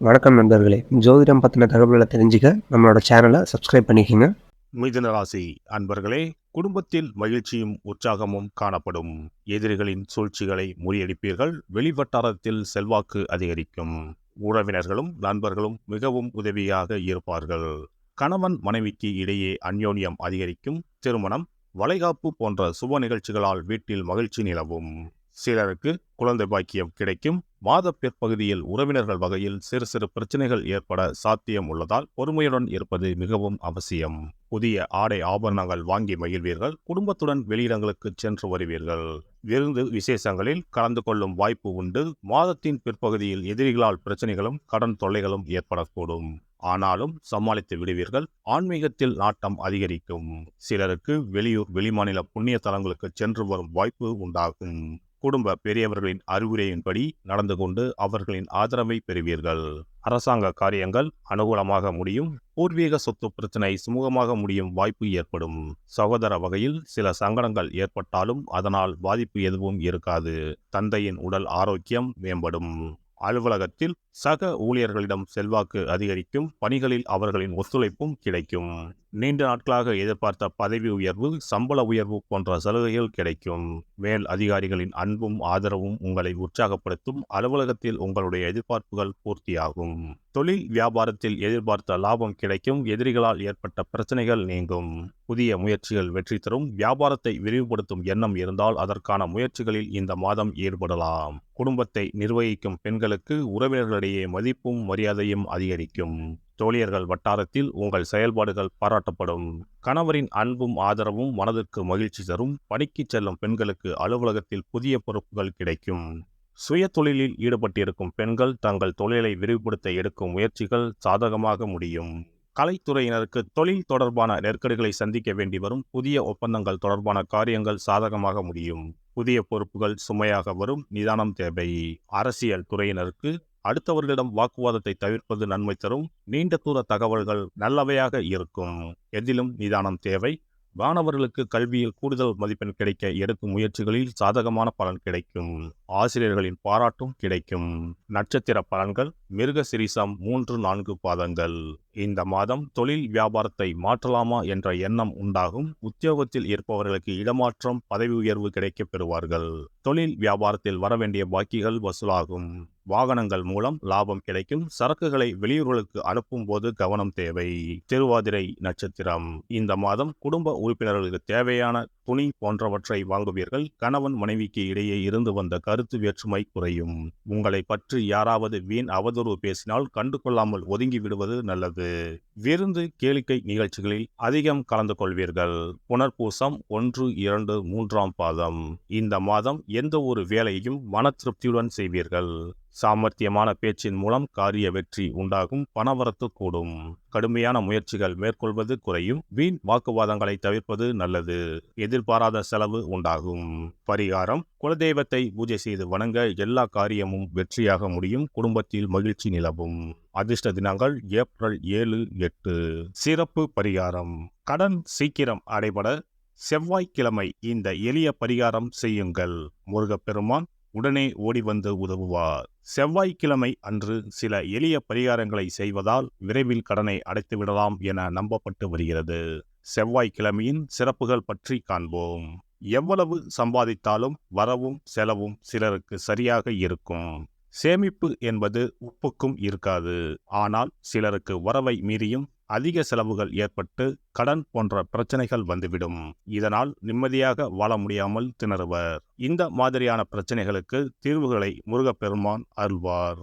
வணக்கம் நண்பர்களே. ஜோதிடம் பற்றின தகவல்களை தெரிஞ்சுக்க நம்மளோட சேனலை சப்ஸ்கிரைப் பண்ணிக்கோங்க. மிதுன ராசி அன்பர்களே குடும்பத்தில் மகிழ்ச்சியும் உற்சாகமும் காணப்படும். எதிரிகளின் சூழ்ச்சிகளை முறியடிப்பீர்கள். வெளிவட்டாரத்தில் செல்வாக்கு அதிகரிக்கும். உறவினர்களும் நண்பர்களும் மிகவும் உதவியாக இருப்பார்கள். கணவன் மனைவிக்கு இடையே அந்யோன்யம் அதிகரிக்கும். திருமணம் வளைகாப்பு போன்ற சுப நிகழ்ச்சிகளால் வீட்டில் மகிழ்ச்சி நிலவும். சிலருக்கு குழந்தை பாக்கியம் கிடைக்கும். மாத பிற்பகுதியில் உறவினர்கள் வகையில் சிறு சிறு பிரச்சனைகள் ஏற்பட சாத்தியம் உள்ளதால் பொறுமையுடன் இருப்பது மிகவும் அவசியம். புதிய ஆடை ஆபரணங்கள் வாங்கி மகிழ்வீர்கள். குடும்பத்துடன் வெளியிடங்களுக்கு சென்று வருவீர்கள். விருந்து விசேஷங்களில் கலந்து கொள்ளும் வாய்ப்பு உண்டு. மாதத்தின் பிற்பகுதியில் எதிரிகளால் பிரச்சனைகளும் கடன் தொல்லைகளும் ஏற்படக்கூடும். ஆனாலும் சமாளித்து விடுவீர்கள். ஆன்மீகத்தில் நாட்டம் அதிகரிக்கும். சிலருக்கு வெளியூர் வெளிமாநில புண்ணிய தலங்களுக்கு சென்று வரும் வாய்ப்பு உண்டாகும். குடும்ப பெரியவர்களின் அறிவுரையின்படி நடந்து கொண்டு அவர்களின் ஆதரவை பெறுவீர்கள். அரசாங்க காரியங்கள் அனுகூலமாக முடியும் பூர்வீக சொத்து பிரச்சனை சுமூகமாக முடியும் வாய்ப்பு ஏற்படும். சகோதர வகையில் சில சங்கடங்கள் ஏற்பட்டாலும் அதனால் பாதிப்பு எதுவும் இருக்காது. தந்தையின் உடல் ஆரோக்கியம் மேம்படும். அலுவலகத்தில் சக ஊழியர்களிடம் செல்வாக்கு அதிகரிக்கும் பணிகளில் அவர்களின் ஒத்துழைப்பும் கிடைக்கும். நீண்ட நாட்களாக எதிர்பார்த்த பதவி உயர்வு சம்பள உயர்வு போன்ற சலுகைகள் கிடைக்கும். மேல் அதிகாரிகளின் அன்பும் ஆதரவும் உங்களை உற்சாகப்படுத்தும். அலுவலகத்தில் உங்களுடைய எதிர்பார்ப்புகள் பூர்த்தியாகும். தொழில் வியாபாரத்தில் எதிர்பார்த்த லாபம் கிடைக்கும். எதிரிகளால் ஏற்பட்ட பிரச்சனைகள் நீங்கும். புதிய முயற்சிகள் வெற்றி தரும். வியாபாரத்தை விரிவுபடுத்தும் எண்ணம் இருந்தால் அதற்கான முயற்சிகளில் இந்த மாதம் ஈடுபடலாம். குடும்பத்தை நிர்வகிக்கும் பெண்களுக்கு உறவினர்களிடையே மதிப்பும் மரியாதையும் அதிகரிக்கும். தோழியர்கள் வட்டாரத்தில் உங்கள் செயல்பாடுகள் பாராட்டப்படும். கணவரின் அன்பும் ஆதரவும் மனதிற்கு மகிழ்ச்சி தரும். பணிக்கு செல்லும் பெண்களுக்கு அலுவலகத்தில் புதிய பொறுப்புகள் கிடைக்கும். சுய தொழிலில் ஈடுபட்டிருக்கும் பெண்கள் தங்கள் தொழிலை விரிவுபடுத்த எடுக்கும் முயற்சிகள் சாதகமாக முடியும். கலைத்துறையினருக்கு தொழில் தொடர்பான நெருக்கடிகளை சந்திக்க வேண்டி வரும். புதிய ஒப்பந்தங்கள் தொடர்பான காரியங்கள் சாதகமாக முடியும். புதிய பொறுப்புகள் சுமையாக வரும். நிதானம் தேவை. அரசியல் துறையினருக்கு அடுத்தவர்களிடம் வாக்குவாதத்தை தவிர்ப்பது நன்மை தரும். நீண்ட தூர தகவல்கள் நல்லவையாக இருக்கும். எதிலும் நிதானம் தேவை. மாணவர்களுக்கு கல்வியில் கூடுதல் மதிப்பெண் கிடைக்க எடுக்கும் முயற்சிகளில் சாதகமான பலன் கிடைக்கும். ஆசிரியர்களின் பாராட்டும் கிடைக்கும். நட்சத்திர பலன்கள் மிருக சிரிசம் மூன்று நான்கு பாதங்கள். இந்த மாதம் தொழில் வியாபாரத்தை மாற்றலாமா என்ற எண்ணம் உண்டாகும். உத்தியோகத்தில் இருப்பவர்களுக்கு இடமாற்றம் பதவி உயர்வு கிடைக்கப் பெறுவார்கள். தொழில் வியாபாரத்தில் வரவேண்டிய பாக்கிகள் வசூலாகும். வாகனங்கள் மூலம் லாபம் கிடைக்கும். சரக்குகளை வெளியூர்களுக்கு அனுப்பும் போது கவனம் தேவை. திருவாதிரை நட்சத்திரம். இந்த மாதம் குடும்ப உறுப்பினர்களுக்கு தேவையான துணி போன்றவற்றை வாங்குவீர்கள். கணவன் மனைவிக்கு இடையே இருந்து வந்த கருத்து வேற்றுமை குறையும். உங்களை பற்றி யாராவது வீண் அவதூறு பேசினால் கண்டு கொள்ளாமல் ஒதுங்கி விடுவது நல்லது. விருந்து கேளிக்கை நிகழ்ச்சிகளில் அதிகம் கலந்து கொள்வீர்கள். புனர்பூசம் ஒன்று இரண்டு மூன்றாம் பாதம். இந்த மாதம் எந்த ஒரு வேலையையும் மன திருப்தியுடன் செய்வீர்கள். சாமர்த்தியமான பேச்சின் மூலம் காரிய வெற்றி உண்டாகும் பணவரத்து கூடும். கடுமையான முயற்சிகள் மேற்கொள்வது குறையும் வீண் வாக்குவாதங்களை தவிர்ப்பது நல்லது. எதிர்பாராத செலவு உண்டாகும். பரிகாரம் குலதெய்வத்தை பூஜை செய்து வணங்க எல்லா காரியமும் வெற்றியாக முடியும் குடும்பத்தில் மகிழ்ச்சி நிலவும். அதிர்ஷ்ட தினங்கள் ஏப்ரல் ஏழு எட்டு. சிறப்பு பரிகாரம் கடன் சீக்கிரம் அடைபட செவ்வாய்க்கிழமை இந்த எளிய பரிகாரம் செய்யுங்கள். முருகப்பெருமான் உடனே ஓடி வந்து உதவுவார். செவ்வாய்க்கிழமை அன்று சில எளிய பரிகாரங்களை செய்வதால் விரைவில் கடனை அடைத்து விடலாம் என நம்பப்பட்டு வருகிறது. செவ்வாய்க்கிழமையின் சிறப்புகள் பற்றி காண்போம். எவ்வளவு சம்பாதித்தாலும் வரவும் செலவும் சிலருக்கு சரியாக இருக்கும். சேமிப்பு என்பது உப்புக்கும் இருக்காது. ஆனால் சிலருக்கு வரவை மீறியும் அதிக செலவுகள் ஏற்பட்டு கடன் போன்ற பிரச்சனைகள் வந்துவிடும். இதனால் நிம்மதியாக வாழ முடியாமல் திணறுவர். இந்த மாதிரியான பிரச்சனைகளுக்கு தீர்வுகளை முருகப்பெருமான் அருள்வார்.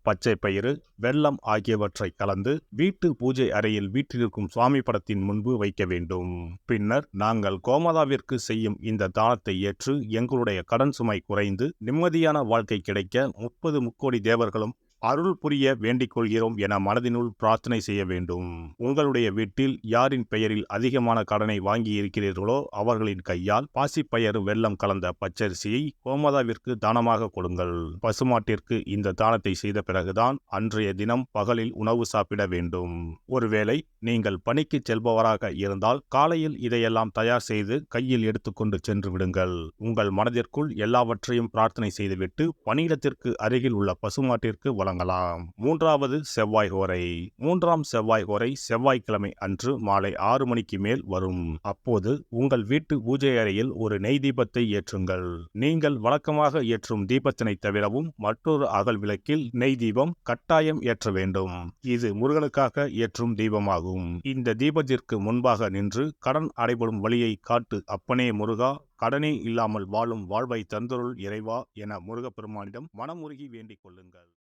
பச்சை பயிறு வெள்ளம் ஆகியவற்றை கலந்து வீட்டு பூஜை அறையில் வீட்டிலிருக்கும் சுவாமி படத்தின் முன்பு வைக்க வேண்டும். பின்னர் நாங்கள் கோமதாவிற்கு செய்யும் இந்த தானத்தை ஏற்று எங்களுடைய கடன் சுமை குறைந்து நிம்மதியான வாழ்க்கை கிடைக்க முப்பது முக்கோடி தேவர்களும் அருள் புரிய வேண்டிக் கொள்கிறோம் என மனதினுள் பிரார்த்தனை செய்ய வேண்டும். உங்களுடைய வீட்டில் யாரின் பெயரில் அதிகமான கடனை வாங்கி இருக்கிறீர்களோ அவர்களின் கையால் பாசிப்பயறு வெள்ளம் கலந்த பச்சரிசியை கோமதாவிற்கு தானமாக கொடுங்கள். பசுமாட்டிற்கு இந்த தானத்தை செய்த பிறகுதான் அன்றைய தினம் பகலில் உணவு சாப்பிட வேண்டும். ஒருவேளை நீங்கள் பணிக்கு செல்பவராக இருந்தால் காலையில் இதையெல்லாம் தயார் செய்து கையில் எடுத்துக்கொண்டு சென்று விடுங்கள். உங்கள் மனதிற்குள் எல்லாவற்றையும் பிரார்த்தனை செய்துவிட்டு பணியிடத்திற்கு அருகில் உள்ள பசுமாட்டிற்கு வள வழங்கலாம் மூன்றாவது செவ்வாய் ஹோரை மூன்றாம் செவ்வாய் ஹோரை செவ்வாய்க்கிழமை அன்று மாலை ஆறு மணிக்கு மேல் வரும். அப்போது உங்கள் வீட்டு பூஜை அறையில் ஒரு நெய் தீபத்தை ஏற்றுங்கள். நீங்கள் வழக்கமாக ஏற்றும் தீபத்தினை தவிரவும் மற்றொரு அகல் விளக்கில் நெய் தீபம் கட்டாயம் ஏற்ற வேண்டும். இது முருகனுக்காக ஏற்றும் தீபமாகும். இந்த தீபத்திற்கு முன்பாக நின்று கடன் அடைபடும் வழியை காட்டு அப்பனே முருகா கடனே இல்லாமல் வாழும் வாழ்வை தந்தருள் இறைவா என முருகப்பெருமானிடம் மனமுருகி வேண்டிக் கொள்ளுங்கள்.